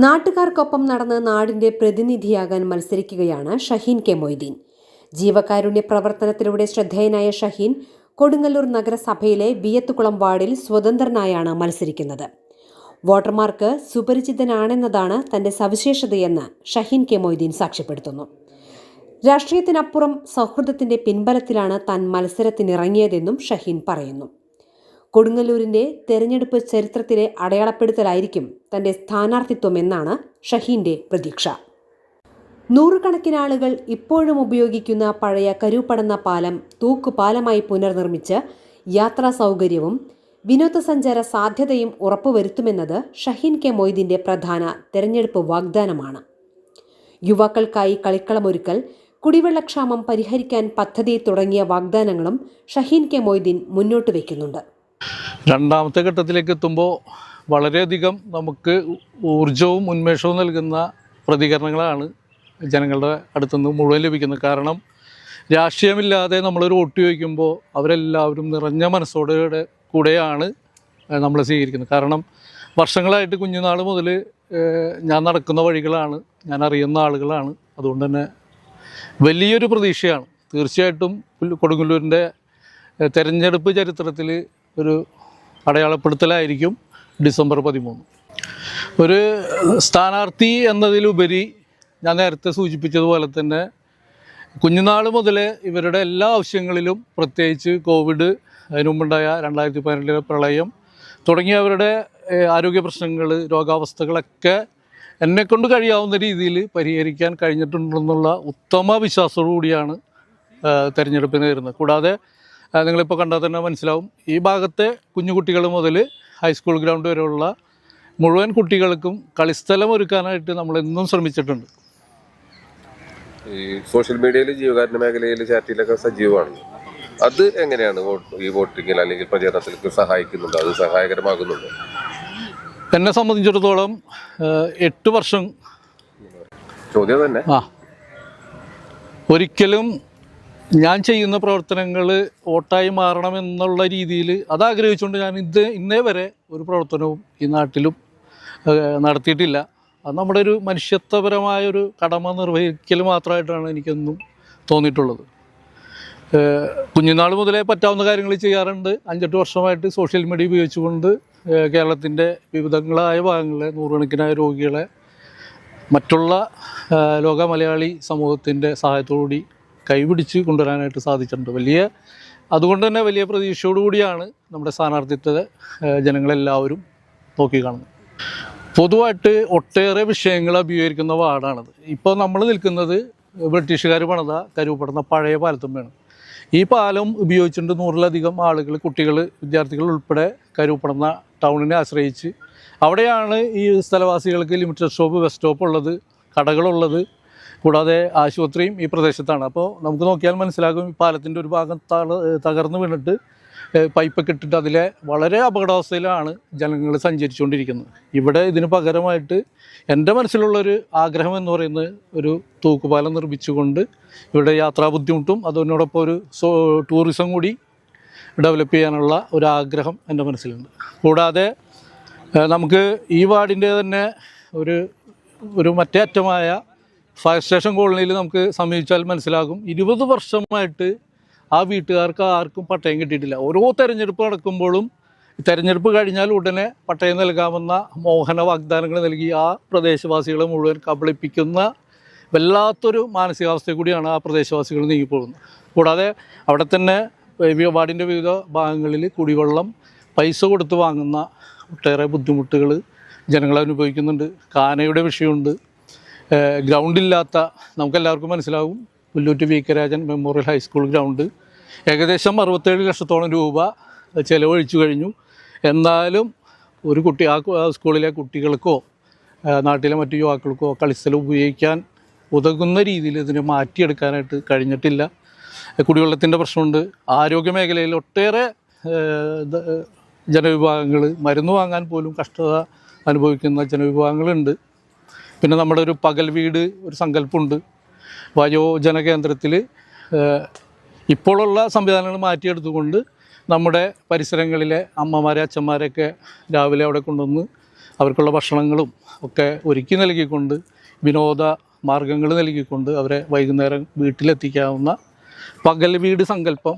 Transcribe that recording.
നാട്ടുകാർക്കൊപ്പം നടന്ന് നാടിന്റെ പ്രതിനിധിയാകാൻ മത്സരിക്കുകയാണ് ഷഹീൻ കെ മൊയ്തീൻ. ജീവകാരുണ്യ പ്രവർത്തനത്തിലൂടെ ശ്രദ്ധേയനായ ഷഹീൻ കൊടുങ്ങല്ലൂർ നഗരസഭയിലെ വിയത്തുകുളം വാർഡിൽ സ്വതന്ത്രനായാണ് മത്സരിക്കുന്നത്. വോട്ടർമാർക്ക് സുപരിചിതനാണെന്നതാണ് തന്റെ സവിശേഷതയെന്ന് ഷഹീൻ കെ മൊയ്തീൻ സാക്ഷ്യപ്പെടുത്തുന്നു. രാഷ്ട്രീയത്തിനപ്പുറം സൗഹൃദത്തിന്റെ പിൻബലത്തിലാണ് താൻ മത്സരത്തിനിറങ്ങിയതെന്നും ഷഹീൻ പറയുന്നു. കൊടുങ്ങല്ലൂരിന്റെ തെരഞ്ഞെടുപ്പ് ചരിത്രത്തിലെ അടയാളപ്പെടുത്തലായിരിക്കും തന്റെ സ്ഥാനാർത്ഥിത്വം എന്നാണ് ഷഹീന്റെ പ്രതീക്ഷ. നൂറുകണക്കിന് ആളുകൾ ഇപ്പോഴും ഉപയോഗിക്കുന്ന പഴയ കരുപ്പടന്ന പാലം തൂക്കുപാലമായി പുനർനിർമ്മിച്ച് യാത്രാ സൗകര്യവും വിനോദസഞ്ചാര സാധ്യതയും ഉറപ്പുവരുത്തുമെന്നത് ഷഹീൻ കെ മൊയ്തീന്റെ പ്രധാന തെരഞ്ഞെടുപ്പ് വാഗ്ദാനമാണ്. യുവാക്കൾക്കായി കളിക്കളമൊരുക്കൽ കുടിവെള്ളക്ഷാമം പരിഹരിക്കാൻ പദ്ധതി തുടങ്ങിയ വാഗ്ദാനങ്ങളും ഷഹീൻ കെ മൊയ്തീൻ മുന്നോട്ട് വയ്ക്കുന്നുണ്ട്. രണ്ടാമത്തെ ഘട്ടത്തിലേക്ക് എത്തുമ്പോൾ വളരെയധികം നമുക്ക് ഊർജവും ഉന്മേഷവും നൽകുന്ന പ്രതികരണങ്ങളാണ് ജനങ്ങളുടെ അടുത്തുനിന്ന് മുഴുവൻ ലഭിക്കുന്നത്. കാരണം രാഷ്ട്രീയമില്ലാതെ നമ്മളൊരു വോട്ട് ചോദിക്കുമ്പോൾ അവരെല്ലാവരും നിറഞ്ഞ മനസ്സോടെ കൂടെയാണ് നമ്മളെ സ്വീകരിക്കുന്നത്. കാരണം വർഷങ്ങളായിട്ട് കുഞ്ഞുനാൾ മുതൽ ഞാൻ നടക്കുന്ന വഴികളാണ് ഞാൻ അറിയുന്ന ആളുകളാണ്. അതുകൊണ്ട് തന്നെ വലിയൊരു പ്രതീക്ഷയാണ്. തീർച്ചയായിട്ടും കൊടുങ്ങല്ലൂരിന്റെ തെരഞ്ഞെടുപ്പ് ചരിത്രത്തിൽ ഒരു അടയാളപ്പെടുത്തലായിരിക്കും ഡിസംബർ പതിമൂന്ന്. ഒരു സ്ഥാനാർത്ഥി എന്നതിലുപരി ഞാൻ നേരത്തെ സൂചിപ്പിച്ചതുപോലെ തന്നെ കുഞ്ഞുനാൾ മുതൽ ഇവരുടെ എല്ലാ ആവശ്യങ്ങളിലും പ്രത്യേകിച്ച് കോവിഡ് അതിനുമുണ്ടായ രണ്ടായിരത്തി പതിനെട്ടിലെ പ്രളയം തുടങ്ങിയവരുടെ ആരോഗ്യ പ്രശ്നങ്ങൾ രോഗാവസ്ഥകളൊക്കെ എന്നെക്കൊണ്ട് കഴിയാവുന്ന രീതിയിൽ പരിഹരിക്കാൻ കഴിഞ്ഞിട്ടുണ്ടെന്നുള്ള ഉത്തമ വിശ്വാസത്തോടു കൂടിയാണ് തെരഞ്ഞെടുപ്പിന് വരുന്നത്. കൂടാതെ നിങ്ങളിപ്പോൾ കണ്ടാൽ തന്നെ മനസ്സിലാവും. ഈ ഭാഗത്തെ കുഞ്ഞു കുട്ടികൾ മുതൽ ഹൈസ്കൂൾ ഗ്രൗണ്ട് വരെയുള്ള മുഴുവൻ കുട്ടികൾക്കും കളിസ്ഥലം ഒരുക്കാനായിട്ട് നമ്മൾ എന്നും ശ്രമിച്ചിട്ടുണ്ട്. ഈ സോഷ്യൽ മീഡിയയിൽ ജീവകാരുണ്യ മേഖലയിൽ ചാറ്റിലൊക്കെ സജീവമാണ്. അത് എങ്ങനെയാണ് ഈ വോട്ടിങ്ങിൽ അല്ലെങ്കിൽ പ്രചരണത്തിലേക്ക് സഹായിക്കുന്നുണ്ട്? അത് സഹായകരമാകുന്നുണ്ട്. എന്നെ സംബന്ധിച്ചിടത്തോളം എട്ട് വർഷം ചോദ്യം തന്നെ. ആ. ഒരിക്കലും ഞാൻ ചെയ്യുന്ന പ്രവർത്തനങ്ങൾ വോട്ടായി മാറണം എന്നുള്ള രീതിയിൽ അതാഗ്രഹിച്ചുകൊണ്ട് ഞാൻ ഇത് ഇന്നേ വരെ ഒരു പ്രവർത്തനവും ഈ നാട്ടിലും നടത്തിയിട്ടില്ല. അത് നമ്മുടെ ഒരു മനുഷ്യത്വപരമായ ഒരു കടമ നിർവഹിക്കൽ മാത്രമായിട്ടാണ് എനിക്കെന്നും തോന്നിയിട്ടുള്ളത്. കുഞ്ഞുനാൾ മുതലേ പറ്റാവുന്ന കാര്യങ്ങൾ ചെയ്യാറുണ്ട്. അഞ്ചെട്ട് വർഷമായിട്ട് സോഷ്യൽ മീഡിയ ഉപയോഗിച്ചുകൊണ്ട് കേരളത്തിന്റെ വിവിധങ്ങളായ ഭാഗങ്ങളിലെ നൂറുകണക്കിനായ രോഗികളെ മറ്റുള്ള ലോക മലയാളി സമൂഹത്തിന്റെ സഹായത്തോടുകൂടി കൈപിടിച്ച് കൊണ്ടുവരാനായിട്ട് സാധിച്ചിട്ടുണ്ട്. വലിയ അതുകൊണ്ട് തന്നെ വലിയ പ്രതീക്ഷയോടുകൂടിയാണ് നമ്മുടെ സ്ഥാനാർത്ഥിത്വത്തെ ജനങ്ങളെല്ലാവരും നോക്കിക്കാണുന്നത് പൊതുവായിട്ട് ഒട്ടേറെ വിഷയങ്ങൾ അഭിമുഖീകരിക്കുന്ന വാർഡാണത്. ഇപ്പോൾ നമ്മൾ നിൽക്കുന്നത് ബ്രിട്ടീഷുകാർ പണിത കരുവപ്പെടുന്ന പഴയ പാലത്തുമ്മയാണ് ഈ പാലം ഉപയോഗിച്ചിട്ട് നൂറിലധികം ആളുകൾ കുട്ടികൾ വിദ്യാർത്ഥികൾ ഉൾപ്പെടെ കരുവപ്പെടുന്ന ടൗണിനെ ആശ്രയിച്ച് അവിടെയാണ് ഈ സ്ഥലവാസികൾക്ക് ലിമിറ്റഡ് ഷോപ്പ് ബസ് സ്റ്റോപ്പ് ഉള്ളത് കടകളുള്ളത് കൂടാതെ ആശുപത്രിയും ഈ പ്രദേശത്താണ്. അപ്പോൾ നമുക്ക് നോക്കിയാൽ മനസ്സിലാകും പാലത്തിന്റെ ഒരു ഭാഗം തകർന്നു വീണിട്ട് പൈപ്പൊക്കെ ഇട്ടിട്ട് അതിലെ വളരെ അപകടാവസ്ഥയിലാണ് ജനങ്ങൾ സഞ്ചരിച്ചുകൊണ്ടിരിക്കുന്നത്. ഇവിടെ ഇതിന് പകരമായിട്ട് എന്റെ മനസ്സിലുള്ളൊരു ആഗ്രഹം എന്ന് പറയുന്നത് ഒരു തൂക്കുപാലം നിർമ്മിച്ചുകൊണ്ട് ഇവിടെ യാത്രാ ബുദ്ധിമുട്ടും അതിനോടൊപ്പം ഒരു ടൂറിസം കൂടി ഡെവലപ്പ് ചെയ്യാനുള്ള ഒരു ആഗ്രഹം എന്റെ മനസ്സിലുണ്ട്. കൂടാതെ നമുക്ക് ഈ വാർഡിന്റെ തന്നെ ഒരു ഒരു മറ്റേ അറ്റമായ ഫയർ സ്റ്റേഷൻ കോളനിയിൽ നമുക്ക് സമീപിച്ചാൽ മനസ്സിലാകും. ഇരുപത് വർഷമായിട്ട് ആ വീട്ടുകാർക്ക് ആർക്കും പട്ടയം കിട്ടിയിട്ടില്ല. ഓരോ തെരഞ്ഞെടുപ്പ് നടക്കുമ്പോഴും തെരഞ്ഞെടുപ്പ് കഴിഞ്ഞാൽ ഉടനെ പട്ടയം നൽകാമെന്ന മോഹന വാഗ്ദാനങ്ങൾ നൽകി ആ പ്രദേശവാസികളെ മുഴുവൻ കബളിപ്പിക്കുന്ന വല്ലാത്തൊരു മാനസികാവസ്ഥ കൂടിയാണ് ആ പ്രദേശവാസികൾ നീങ്ങിപ്പോകുന്നത്. കൂടാതെ അവിടെ തന്നെ വാർഡിന്റെ വിവിധ ഭാഗങ്ങളിൽ കുടിവെള്ളം പൈസ കൊടുത്ത് വാങ്ങുന്ന ഒട്ടേറെ ബുദ്ധിമുട്ടുകൾ ജനങ്ങൾ അനുഭവിക്കുന്നുണ്ട്. കാനയുടെ വിഷയമുണ്ട്. ഗ്രൗണ്ടില്ലാത്ത നമുക്കെല്ലാവർക്കും മനസ്സിലാവും. Pullut V K Rajan memorial high school ground. ഏകദേശം അറുപത്തേഴ് ലക്ഷത്തോളം രൂപ ചിലവഴിച്ചു കഴിഞ്ഞു. എന്നാലും ഒരു കുട്ടി ആ സ്കൂളിലെ കുട്ടികൾക്കോ നാട്ടിലെ മറ്റു യുവാക്കൾക്കോ കളിസ്ഥലം ഉപയോഗിക്കാൻ ഉതകുന്ന രീതിയിൽ ഇതിനെ മാറ്റിയെടുക്കാനായിട്ട് കഴിഞ്ഞിട്ടില്ല. കുടിവെള്ളത്തിന്റെ പ്രശ്നമുണ്ട്. ആരോഗ്യ മേഖലയിൽ ഒട്ടേറെ ജനവിഭാഗങ്ങൾ മരുന്ന് വാങ്ങാൻ പോലും കഷ്ടത അനുഭവിക്കുന്ന ജനവിഭാഗങ്ങളുണ്ട്. പിന്നെ നമ്മുടെ ഒരു പകൽ വീട് ഒരു സങ്കല്പമുണ്ട്. വയോജന കേന്ദ്രത്തിൽ ഇപ്പോഴുള്ള സംവിധാനങ്ങൾ മാറ്റിയെടുത്തുകൊണ്ട് നമ്മുടെ പരിസരങ്ങളിലെ അമ്മമാരെ അച്ഛന്മാരെയൊക്കെ രാവിലെ അവിടെ കൊണ്ടുവന്ന് അവർക്കുള്ള ഭക്ഷണങ്ങളും ഒക്കെ ഒരുക്കി നൽകിക്കൊണ്ട് വിനോദ മാർഗങ്ങൾ നൽകിക്കൊണ്ട് അവരെ വൈകുന്നേരം വീട്ടിലെത്തിക്കാവുന്ന പകൽ വീട് സങ്കല്പം